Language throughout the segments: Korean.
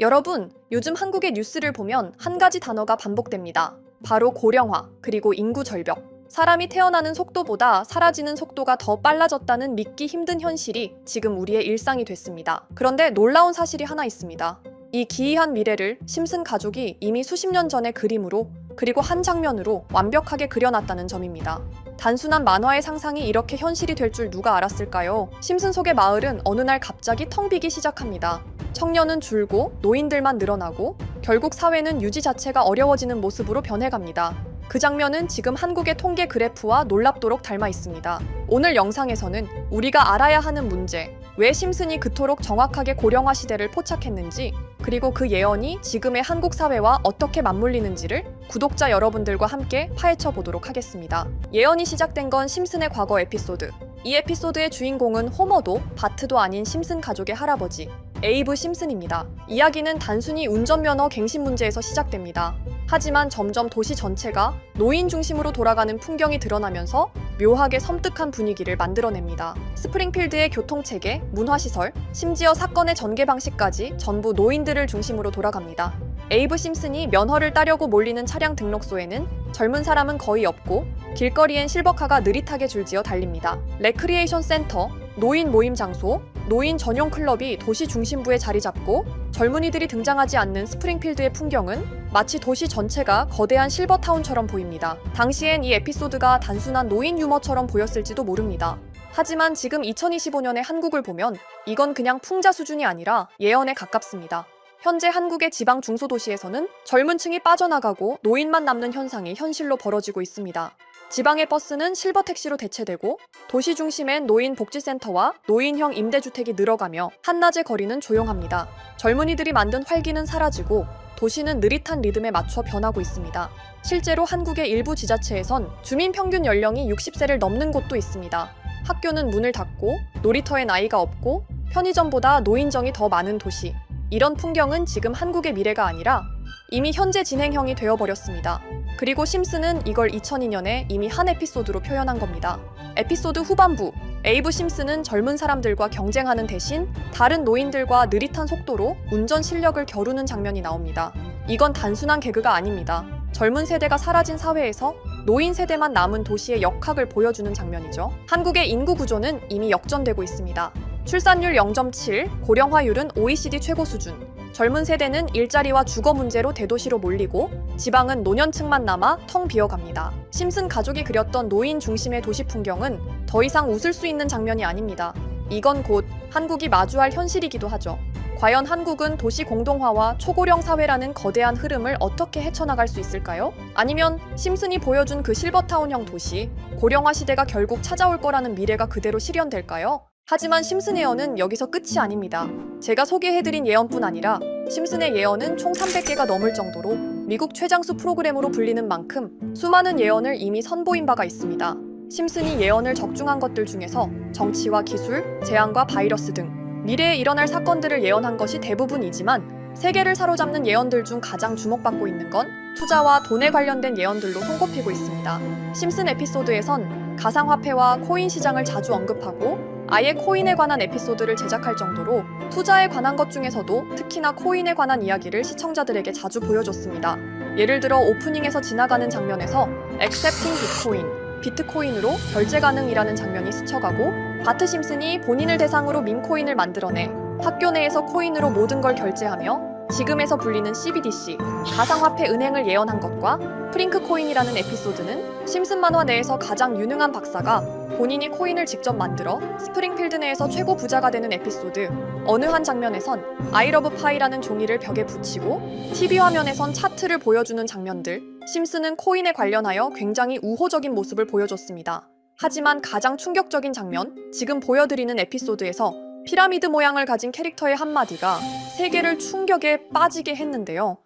여러분, 요즘 한국의 뉴스를 보면 한 가지 단어가 반복됩니다. 바로 고령화, 그리고 인구 절벽. 사람이 태어나는 속도보다 사라지는 속도가 더 빨라졌다는 믿기 힘든 현실이 지금 우리의 일상이 됐습니다. 그런데 놀라운 사실이 하나 있습니다. 이 기이한 미래를 심슨 가족이 이미 수십 년 전의 그림으로 그리고 한 장면으로 완벽하게 그려놨다는 점입니다. 단순한 만화의 상상이 이렇게 현실이 될 줄 누가 알았을까요? 심슨 속의 마을은 어느 날 갑자기 텅 비기 시작합니다. 청년은 줄고 노인들만 늘어나고 결국 사회는 유지 자체가 어려워지는 모습으로 변해갑니다. 그 장면은 지금 한국의 통계 그래프와 놀랍도록 닮아 있습니다. 오늘 영상에서는 우리가 알아야 하는 문제, 왜 심슨이 그토록 정확하게 고령화 시대를 포착했는지, 그리고 그 예언이 지금의 한국 사회와 어떻게 맞물리는지를 구독자 여러분들과 함께 파헤쳐 보도록 하겠습니다. 예언이 시작된 건 심슨의 과거 에피소드. 이 에피소드의 주인공은 호머도 바트도 아닌 심슨 가족의 할아버지, 에이브 심슨입니다. 이야기는 단순히 운전면허 갱신 문제에서 시작됩니다. 하지만 점점 도시 전체가 노인 중심으로 돌아가는 풍경이 드러나면서 묘하게 섬뜩한 분위기를 만들어냅니다. 스프링필드의 교통체계, 문화시설, 심지어 사건의 전개 방식까지 전부 노인들을 중심으로 돌아갑니다. 에이브 심슨이 면허를 따려고 몰리는 차량 등록소에는 젊은 사람은 거의 없고 길거리엔 실버카가 느릿하게 줄지어 달립니다. 레크리에이션 센터, 노인 모임 장소, 노인 전용 클럽이 도시 중심부에 자리 잡고 젊은이들이 등장하지 않는 스프링필드의 풍경은 마치 도시 전체가 거대한 실버타운처럼 보입니다. 당시엔 이 에피소드가 단순한 노인 유머처럼 보였을지도 모릅니다. 하지만 지금 2025년의 한국을 보면 이건 그냥 풍자 수준이 아니라 예언에 가깝습니다. 현재 한국의 지방 중소도시에서는 젊은 층이 빠져나가고 노인만 남는 현상이 현실로 벌어지고 있습니다. 지방의 버스는 실버 택시로 대체되고 도시 중심엔 노인 복지센터와 노인형 임대주택이 늘어가며 한낮의 거리는 조용합니다. 젊은이들이 만든 활기는 사라지고 도시는 느릿한 리듬에 맞춰 변하고 있습니다. 실제로 한국의 일부 지자체에선 주민 평균 연령이 60세를 넘는 곳도 있습니다. 학교는 문을 닫고 놀이터엔 아이가 없고 편의점보다 노인정이 더 많은 도시. 이런 풍경은 지금 한국의 미래가 아니라 이미 현재 진행형이 되어버렸습니다. 그리고 심슨은 이걸 2002년에 이미 한 에피소드로 표현한 겁니다. 에피소드 후반부, 에이브 심슨은 젊은 사람들과 경쟁하는 대신 다른 노인들과 느릿한 속도로 운전 실력을 겨루는 장면이 나옵니다. 이건 단순한 개그가 아닙니다. 젊은 세대가 사라진 사회에서 노인 세대만 남은 도시의 역학을 보여주는 장면이죠. 한국의 인구 구조는 이미 역전되고 있습니다. 출산율 0.7, 고령화율은 OECD 최고 수준. 젊은 세대는 일자리와 주거 문제로 대도시로 몰리고 지방은 노년층만 남아 텅 비어갑니다. 심슨 가족이 그렸던 노인 중심의 도시 풍경은 더 이상 웃을 수 있는 장면이 아닙니다. 이건 곧 한국이 마주할 현실이기도 하죠. 과연 한국은 도시 공동화와 초고령 사회라는 거대한 흐름을 어떻게 헤쳐나갈 수 있을까요? 아니면 심슨이 보여준 그 실버타운형 도시, 고령화 시대가 결국 찾아올 거라는 미래가 그대로 실현될까요? 하지만 심슨 예언은 여기서 끝이 아닙니다. 제가 소개해드린 예언뿐 아니라 심슨의 예언은 총 300개가 넘을 정도로 미국 최장수 프로그램으로 불리는 만큼 수많은 예언을 이미 선보인 바가 있습니다. 심슨이 예언을 적중한 것들 중에서 정치와 기술, 재앙과 바이러스 등 미래에 일어날 사건들을 예언한 것이 대부분이지만 세계를 사로잡는 예언들 중 가장 주목받고 있는 건 투자와 돈에 관련된 예언들로 손꼽히고 있습니다. 심슨 에피소드에선 가상화폐와 코인 시장을 자주 언급하고 아예 코인에 관한 에피소드를 제작할 정도로 투자에 관한 것 중에서도 특히나 코인에 관한 이야기를 시청자들에게 자주 보여줬습니다. 예를 들어 오프닝에서 지나가는 장면에서 accepting 비트코인, 비트코인으로 결제 가능이라는 장면이 스쳐가고 바트 심슨이 본인을 대상으로 밈코인을 만들어내 학교 내에서 코인으로 모든 걸 결제하며 지금에서 불리는 CBDC, 가상화폐 은행을 예언한 것과 프링크 코인이라는 에피소드는 심슨 만화 내에서 가장 유능한 박사가 본인이 코인을 직접 만들어 스프링필드 내에서 최고 부자가 되는 에피소드. 어느 한 장면에선 아이러브 파이라는 종이를 벽에 붙이고 TV 화면에선 차트를 보여주는 장면들. 심슨은 코인에 관련하여 굉장히 우호적인 모습을 보여줬습니다. 하지만 가장 충격적인 장면, 지금 보여드리는 에피소드에서 피라미드 모양을 가진 캐릭터의 한마디가 세계를 충격에 빠지게 했는데요.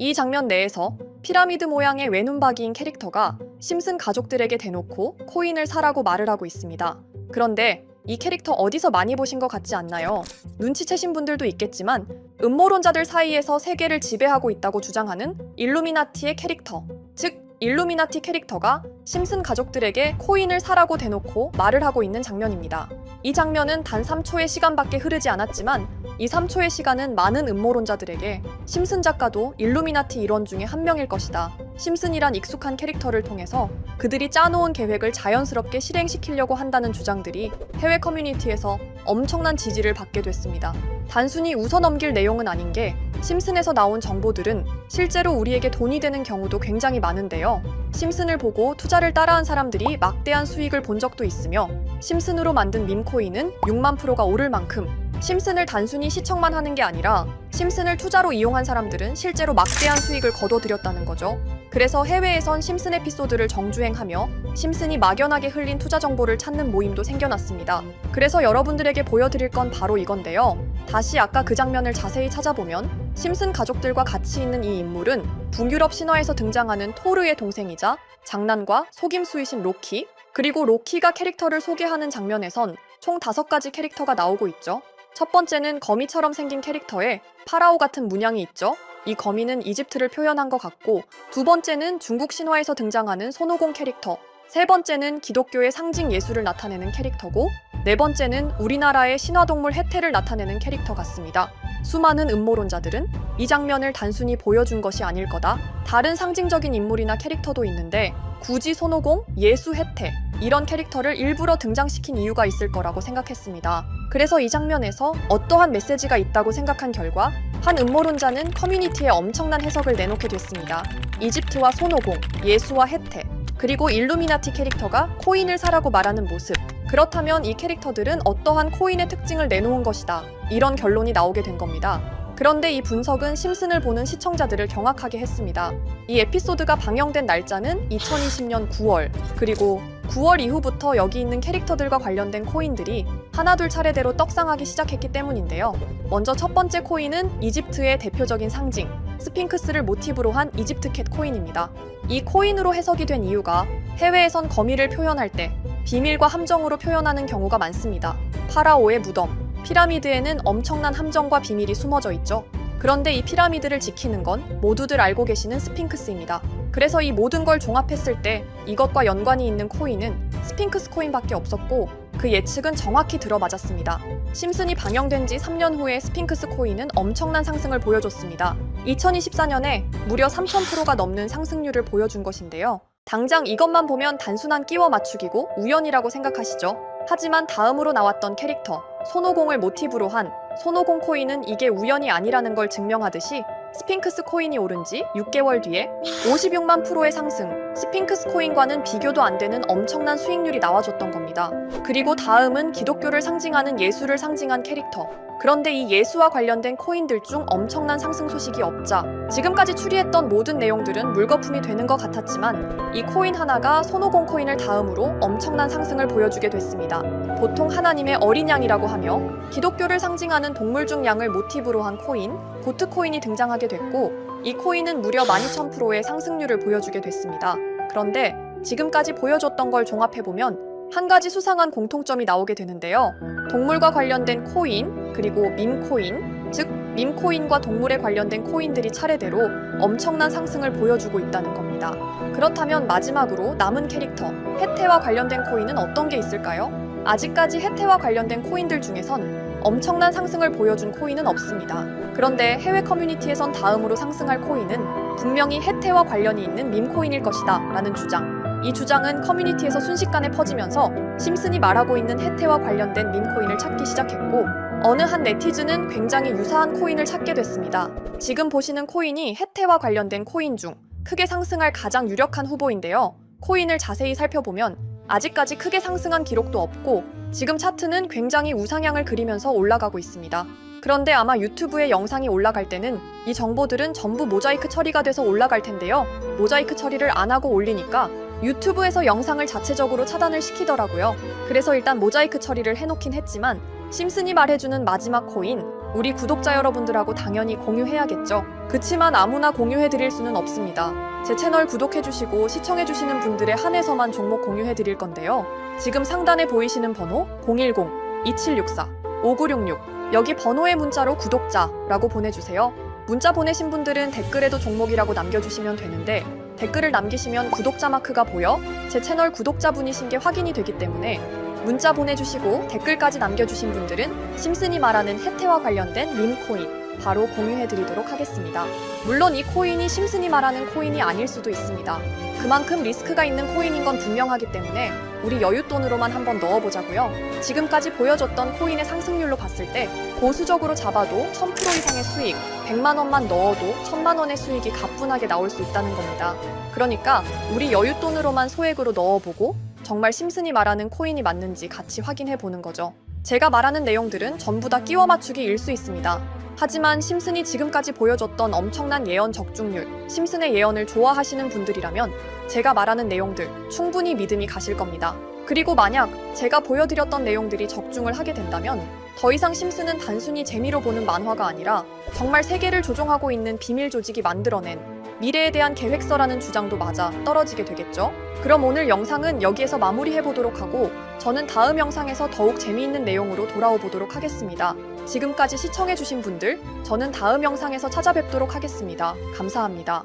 이 장면 내에서 피라미드 모양의 외눈박이인 캐릭터가 심슨 가족들에게 대놓고 코인을 사라고 말을 하고 있습니다. 그런데 이 캐릭터 어디서 많이 보신 것 같지 않나요? 눈치채신 분들도 있겠지만 음모론자들 사이에서 세계를 지배하고 있다고 주장하는 일루미나티의 캐릭터, 즉 일루미나티 캐릭터가 심슨 가족들에게 코인을 사라고 대놓고 말을 하고 있는 장면입니다. 이 장면은 단 3초의 시간밖에 흐르지 않았지만 이 3초의 시간은 많은 음모론자들에게 심슨 작가도 일루미나티 일원 중에 한 명일 것이다. 심슨이란 익숙한 캐릭터를 통해서 그들이 짜놓은 계획을 자연스럽게 실행시키려고 한다는 주장들이 해외 커뮤니티에서 엄청난 지지를 받게 됐습니다. 단순히 웃어넘길 내용은 아닌 게 심슨에서 나온 정보들은 실제로 우리에게 돈이 되는 경우도 굉장히 많은데요. 심슨을 보고 투자를 따라한 사람들이 막대한 수익을 본 적도 있으며 심슨으로 만든 밈코인은 6만 프로가 오를 만큼 심슨을 단순히 시청만 하는 게 아니라 심슨을 투자로 이용한 사람들은 실제로 막대한 수익을 거둬들였다는 거죠. 그래서 해외에선 심슨 에피소드를 정주행하며 심슨이 막연하게 흘린 투자 정보를 찾는 모임도 생겨났습니다. 그래서 여러분들에게 보여드릴 건 바로 이건데요. 다시 아까 그 장면을 자세히 찾아보면 심슨 가족들과 같이 있는 이 인물은 북유럽 신화에서 등장하는 토르의 동생이자 장난과 속임수이신 로키, 그리고 로키가 캐릭터를 소개하는 장면에선 총 다섯 가지 캐릭터가 나오고 있죠. 첫 번째는 거미처럼 생긴 캐릭터에 파라오 같은 문양이 있죠. 이 거미는 이집트를 표현한 것 같고, 두 번째는 중국 신화에서 등장하는 손오공 캐릭터, 세 번째는 기독교의 상징 예수를 나타내는 캐릭터고, 네 번째는 우리나라의 신화동물 해태를 나타내는 캐릭터 같습니다. 수많은 음모론자들은 이 장면을 단순히 보여준 것이 아닐 거다. 다른 상징적인 인물이나 캐릭터도 있는데 굳이 손오공, 예수 해태 이런 캐릭터를 일부러 등장시킨 이유가 있을 거라고 생각했습니다. 그래서 이 장면에서 어떠한 메시지가 있다고 생각한 결과 한 음모론자는 커뮤니티에 엄청난 해석을 내놓게 됐습니다. 이집트와 손오공, 예수와 해태, 그리고 일루미나티 캐릭터가 코인을 사라고 말하는 모습. 그렇다면 이 캐릭터들은 어떠한 코인의 특징을 내놓은 것이다. 이런 결론이 나오게 된 겁니다. 그런데 이 분석은 심슨을 보는 시청자들을 경악하게 했습니다. 이 에피소드가 방영된 날짜는 2020년 9월, 그리고 9월 이후부터 여기 있는 캐릭터들과 관련된 코인들이 하나둘 차례대로 떡상하기 시작했기 때문인데요. 먼저 첫 번째 코인은 이집트의 대표적인 상징, 스핑크스를 모티브로 한 이집트 캣 코인입니다. 이 코인으로 해석이 된 이유가 해외에선 거미를 표현할 때 비밀과 함정으로 표현하는 경우가 많습니다. 파라오의 무덤, 피라미드에는 엄청난 함정과 비밀이 숨어져 있죠. 그런데 이 피라미드를 지키는 건 모두들 알고 계시는 스핑크스입니다. 그래서 이 모든 걸 종합했을 때 이것과 연관이 있는 코인은 스핑크스 코인밖에 없었고 그 예측은 정확히 들어맞았습니다. 심슨이 방영된 지 3년 후에 스핑크스 코인은 엄청난 상승을 보여줬습니다. 2024년에 무려 3,000%가 넘는 상승률을 보여준 것인데요. 당장 이것만 보면 단순한 끼워 맞추기고 우연이라고 생각하시죠? 하지만 다음으로 나왔던 캐릭터, 손오공을 모티브로 한 손오공 코인은 이게 우연이 아니라는 걸 증명하듯이 스핑크스 코인이 오른 지 6개월 뒤에 56만 프로의 상승, 스핑크스 코인과는 비교도 안 되는 엄청난 수익률이 나와줬던 겁니다. 그리고 다음은 기독교를 상징하는 예수를 상징한 캐릭터. 그런데 이 예수와 관련된 코인들 중 엄청난 상승 소식이 없자 지금까지 추리했던 모든 내용들은 물거품이 되는 것 같았지만 이 코인 하나가 손오공 코인을 다음으로 엄청난 상승을 보여주게 됐습니다. 보통 하나님의 어린 양이라고 하며 기독교를 상징하는 동물 중 양을 모티브로 한 코인, 고트 코인이 등장하게 됐고 이 코인은 무려 12,000%의 상승률을 보여주게 됐습니다. 그런데 지금까지 보여줬던 걸 종합해보면 한 가지 수상한 공통점이 나오게 되는데요. 동물과 관련된 코인, 그리고 밈코인, 즉 밈코인과 동물에 관련된 코인들이 차례대로 엄청난 상승을 보여주고 있다는 겁니다. 그렇다면 마지막으로 남은 캐릭터, 해태와 관련된 코인은 어떤 게 있을까요? 아직까지 해태와 관련된 코인들 중에선 엄청난 상승을 보여준 코인은 없습니다. 그런데 해외 커뮤니티에선 다음으로 상승할 코인은 분명히 해태와 관련이 있는 밈코인일 것이다 라는 주장. 이 주장은 커뮤니티에서 순식간에 퍼지면서 심슨이 말하고 있는 해태와 관련된 밈코인을 찾기 시작했고 어느 한 네티즌은 굉장히 유사한 코인을 찾게 됐습니다. 지금 보시는 코인이 해태와 관련된 코인 중 크게 상승할 가장 유력한 후보인데요. 코인을 자세히 살펴보면 아직까지 크게 상승한 기록도 없고 지금 차트는 굉장히 우상향을 그리면서 올라가고 있습니다. 그런데 아마 유튜브에 영상이 올라갈 때는 이 정보들은 전부 모자이크 처리가 돼서 올라갈 텐데요. 모자이크 처리를 안 하고 올리니까 유튜브에서 영상을 자체적으로 차단을 시키더라고요. 그래서 일단 모자이크 처리를 해놓긴 했지만 심슨이 말해주는 마지막 코인 우리 구독자 여러분들하고 당연히 공유해야겠죠. 그치만 아무나 공유해드릴 수는 없습니다. 제 채널 구독해주시고 시청해주시는 분들에 한해서만 종목 공유해드릴 건데요. 지금 상단에 보이시는 번호 010-2764-5966 여기 번호의 문자로 구독자라고 보내주세요. 문자 보내신 분들은 댓글에도 종목이라고 남겨주시면 되는데 댓글을 남기시면 구독자 마크가 보여 제 채널 구독자분이신 게 확인이 되기 때문에 문자 보내주시고 댓글까지 남겨주신 분들은 심슨이 말하는 혜태와 관련된 밈코인 바로 공유해드리도록 하겠습니다. 물론 이 코인이 심슨이 말하는 코인이 아닐 수도 있습니다. 그만큼 리스크가 있는 코인인 건 분명하기 때문에 우리 여윳돈으로만 한번 넣어보자고요. 지금까지 보여줬던 코인의 상승률로 봤을 때 보수적으로 잡아도 1000% 이상의 수익, 100만 원만 넣어도 1000만 원의 수익이 가뿐하게 나올 수 있다는 겁니다. 그러니까 우리 여윳돈으로만 소액으로 넣어보고 정말 심슨이 말하는 코인이 맞는지 같이 확인해 보는 거죠. 제가 말하는 내용들은 전부 다 끼워 맞추기 일 수 있습니다. 하지만 심슨이 지금까지 보여줬던 엄청난 예언 적중률, 심슨의 예언을 좋아하시는 분들이라면 제가 말하는 내용들 충분히 믿음이 가실 겁니다. 그리고 만약 제가 보여드렸던 내용들이 적중을 하게 된다면 더 이상 심슨은 단순히 재미로 보는 만화가 아니라 정말 세계를 조종하고 있는 비밀 조직이 만들어낸 미래에 대한 계획서라는 주장도 맞아 떨어지게 되겠죠? 그럼 오늘 영상은 여기에서 마무리해 보도록 하고 저는 다음 영상에서 더욱 재미있는 내용으로 돌아오 보도록 하겠습니다. 지금까지 시청해 주신 분들, 저는 다음 영상에서 찾아뵙도록 하겠습니다. 감사합니다.